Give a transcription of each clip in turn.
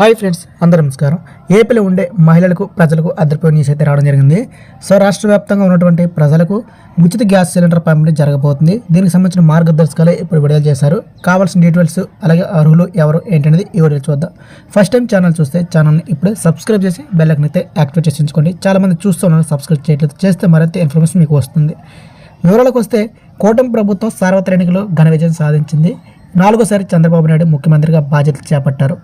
Hi friends అందరూ నమస్కారం. ఏపీలో ఉండే మహిళలకు ప్రజలకు అద్దరిపోయిన న్యూస్ అయితే రావడం జరిగింది. సో రాష్ట్ర వ్యాప్తంగా ఉన్నటువంటి ప్రజలకు ఉచిత గ్యాస్ సిలిండర్ పంపిణీ జరగబోతుంది. దీనికి సంబంధించిన మార్గదర్శకాలు ఇప్పుడు విడుదల చేశారు. కావాల్సిన డీటెయిల్స్ అలాగే అర్హులు ఎవరు ఏంటనేది ఈ వీడియో చూద్దాం. ఫస్ట్ టైం ఛానల్ చూస్తే ఛానల్ని ఇప్పుడే సబ్స్క్రైబ్ చేసి బెల్లైకన్ అయితే యాక్టివేట్ చేసి ఉంచుకోండి. చాలామంది చూస్తున్నారు సబ్స్క్రైబ్ చేయట్లేదు. చేస్తే మరింత ఇన్ఫర్మేషన్ మీకు వస్తుంది. వివరాలకు వస్తే కూటమి ప్రభుత్వం సార్వత్రిక ఎన్నికలు ఘన విజయం సాధించింది. నాలుగోసారి చంద్రబాబు నాయుడు ముఖ్యమంత్రిగా బాధ్యతలు చేపట్టారు.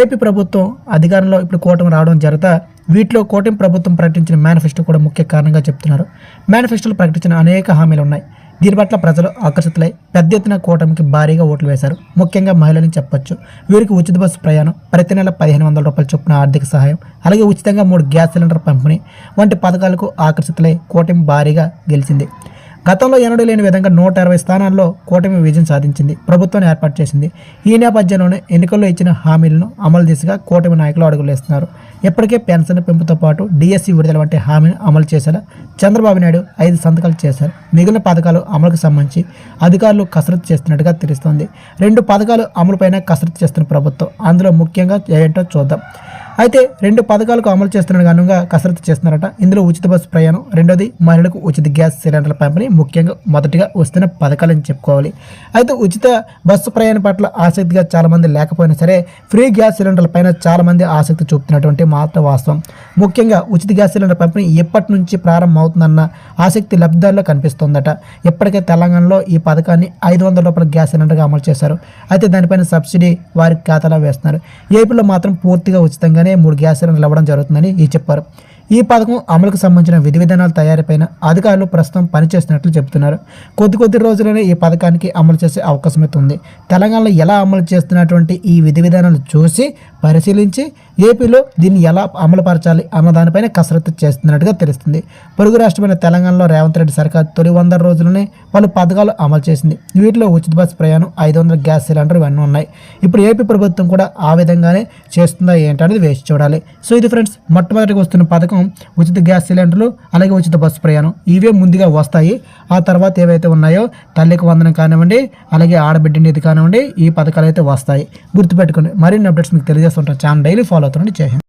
ఏపీ ప్రభుత్వం అధికారంలో ఇప్పుడు కూటమి రావడం జరుగుతా వీటిలో కూటమి ప్రభుత్వం ప్రకటించిన మేనిఫెస్టో కూడా ముఖ్య కారణంగా చెప్తున్నారు. మేనిఫెస్టోలో ప్రకటించిన అనేక హామీలు ఉన్నాయి. దీని పట్ల ప్రజలు ఆకర్షితులై పెద్ద ఎత్తున కూటమికి భారీగా ఓట్లు వేశారు. ముఖ్యంగా మహిళలని చెప్పొచ్చు. వీరికి ఉచిత బస్సు ప్రయాణం ప్రతి నెల పదిహేను వందల రూపాయల చొప్పున ఆర్థిక సహాయం అలాగే ఉచితంగా మూడు గ్యాస్ సిలిండర్ పంపిణీ వంటి పథకాలకు ఆకర్షితులై కూటమి భారీగా గెలిచింది. గతంలో ఎనడూ లేని విధంగా నూట ఇరవై స్థానాల్లో కూటమి విజయం సాధించింది ప్రభుత్వాన్ని ఏర్పాటు చేసింది. ఈ నేపథ్యంలోనే ఎన్నికల్లో ఇచ్చిన హామీలను అమలు దిశగా కూటమి నాయకులు అడుగులేస్తున్నారు ఇప్పటికే పెన్షన్ పెంపుతో పాటు డిఎస్సి విడుదల వంటి హామీని అమలు చేసేలా చంద్రబాబు నాయుడు ఐదు సంతకాలు చేశారు. మిగిలిన పథకాలు అమలుకు సంబంధించి అధికారులు కసరత్తు చేస్తున్నట్టుగా తెలుస్తోంది. రెండు పథకాలు అమలుపైన కసరత్తు చేస్తున్న ప్రభుత్వం. అందులో ముఖ్యంగా ఏంటో చూద్దాం. అయితే రెండు పథకాలకు అమలు చేస్తున్న అనుగుణంగా కసరత్తు చేస్తున్నారట. ఇందులో ఉచిత బస్సు ప్రయాణం రెండోది మహిళలకు ఉచిత గ్యాస్ సిలిండర్ల పంపిణీ ముఖ్యంగా మొదటిగా వస్తున్న పథకాలని చెప్పుకోవాలి. అయితే ఉచిత బస్సు ప్రయాణం పట్ల ఆసక్తిగా చాలామంది లేకపోయినా సరే ఫ్రీ గ్యాస్ సిలిండర్ల పైన చాలామంది ఆసక్తి చూపుతున్నటువంటి మాట వాస్తవం. ముఖ్యంగా ఉచిత గ్యాస్ సిలిండర్ పంపిణీ ఎప్పటి నుంచి ప్రారంభమవుతుందన్న ఆసక్తి లబ్ధిదారులో కనిపిస్తోందట. ఇప్పటికే తెలంగాణలో ఈ పథకాన్ని ఐదు వందల రూపాయల గ్యాస్ సిలిండర్గా అమలు చేశారు. అయితే దానిపైన సబ్సిడీ వారి ఖాతాలో వేస్తున్నారు. ఏపీలో మాత్రం పూర్తిగా ఉచితంగానే మూడు గ్యాస్ సిలిండర్లు ఇవ్వడం జరుగుతుందని ఈ చెప్పారు. ఈ పథకం అమలుకు సంబంధించిన విధి విధానాల తయారీపైన అధికారులు ప్రస్తుతం పనిచేస్తున్నట్లు చెబుతున్నారు. కొద్ది కొద్ది రోజుల్లోనే ఈ పథకానికి అమలు చేసే అవకాశం అయితే ఉంది. తెలంగాణలో ఎలా అమలు చేస్తున్నటువంటి ఈ విధి విధానాలు చూసి పరిశీలించి ఏపీలో దీన్ని ఎలా అమలుపరచాలి అన్న దానిపైన కసరత్తు చేస్తున్నట్టుగా తెలుస్తుంది. పొరుగు రాష్ట్రమైన తెలంగాణలో రేవంత్ రెడ్డి సర్కార్ తొలి వంద రోజుల్లోనే పలు పథకాలు అమలు చేసింది. వీటిలో ఉచిత బస్సు ప్రయాణం ఐదు వందల గ్యాస్ సిలిండర్ ఇవన్నీ ఉన్నాయి. ఇప్పుడు ఏపీ ప్రభుత్వం కూడా ఆ విధంగానే చేస్తుందా ఏంటనేది వేసి చూడాలి. సో ఇది ఫ్రెండ్స్ మొట్టమొదటిగా వస్తున్న పథకం ఉచిత గ్యాస్ సిలిండర్లు అలాగే ఉచిత బస్సు ప్రయాణం ఇవే ముందుగా వస్తాయి. ఆ తర్వాత ఏవైతే ఉన్నాయో తల్లికి వందనం కానివ్వండి అలాగే ఆడబిడ్డ నిధి కానివ్వండి ఈ పథకాలు అయితే వస్తాయి. గుర్తుపెట్టుకోండి. మరిన్ని అప్డేట్స్ మీకు తెలియజేస్తుంటాను. ఛానల్ డైలీ ఫాలో అవుతుండండి. జై